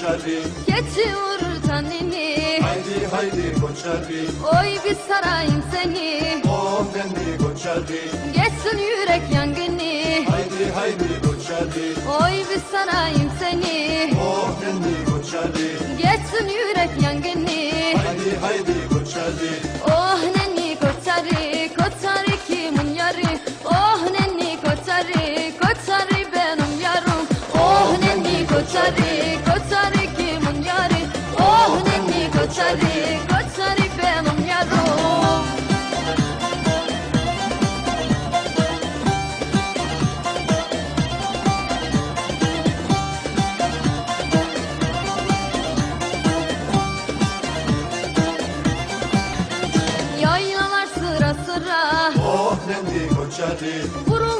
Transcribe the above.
koçari Geçiyor tanini Haydi haydi koçari Oy bir sarayım seni. Oh nenni koçari Geçsin yürek yangını. Haydi haydi koçari Oy bir sarayım seni. Oh nenni koçari Geçsin yürek yangını. Haydi haydi koçari koçari koçari kimun yari oh nenni koçari koçari benim yarım Yaylalar sıra sıra. Oh nenni koçari